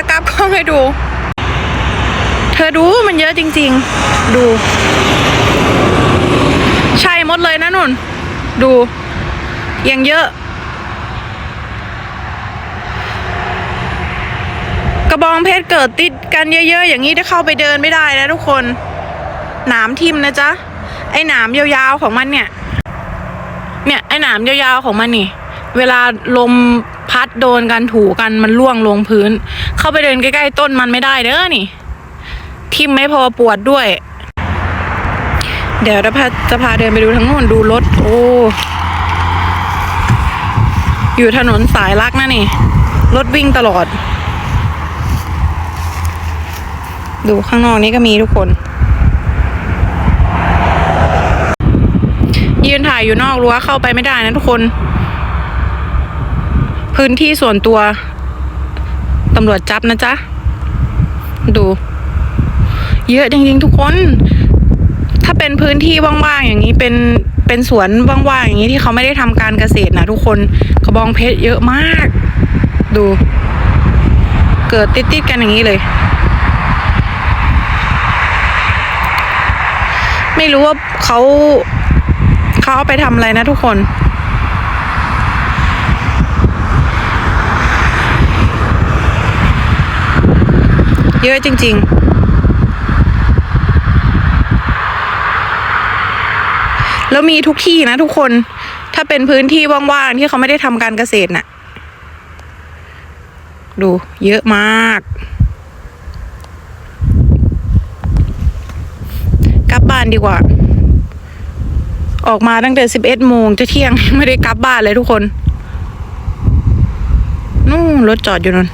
จะกลับกล้องให้ดู เธอดูมันเยอะจริง ๆ ดู ใช่หมดเลยนะนุ่น ดูยังเยอะ กระบองเพชรเกิดติดกันเยอะ ๆ อย่างนี้จะเข้าไปเดินไม่ได้นะทุกคน หนามทิมนะจ๊ะ ไอ้หนามยาวๆของมันเนี่ย เนี่ยไอ้หนามยาวๆของมันนี่ เวลาลมพัดโดนกันถูกันมันล่วงลงพื้น เข้าไปเดินใกล้ๆต้นมันไม่ได้เด้อนี่ ทิ่มไม่พอปวดด้วย เดี๋ยวจะพาจะพาเดินไปดูทั้งนู้นดูรถ โอ้ อยู่ถนนสายลักนะนี่ รถวิ่งตลอด ดูข้างนอกนี้ก็มีทุกคนยืนถ่ายอยู่นอกรั้วเข้าไปไม่ได้นะทุกคน พื้นที่ส่วนตัวตำรวจจับนะจ๊ะ ดู เยอะจริงๆทุกคน ถ้าเป็นพื้นที่ว่างๆอย่างนี้เป็นเป็นสวนว่างๆอย่างนี้ที่เขาไม่ได้ทำการเกษตรนะทุกคนกระบองเพชรเยอะมาก ดู เกิดติดๆกันอย่างนี้เลย ไม่รู้ว่าเขาเขาเอาไปทำอะไรนะทุกคน เยอะจริง ๆ แล้วมีทุกที่นะทุกคน ถ้าเป็นพื้นที่ว่างๆที่เขาไม่ได้ทำการเกษตรน่ะ ดู เยอะมาก กลับบ้านดีกว่า ออกมาตั้งแต่สิบเอ็ดโมงจะเที่ยงไม่ได้กลับบ้านเลยทุกคนนู่นรถจอดอยู่นั่น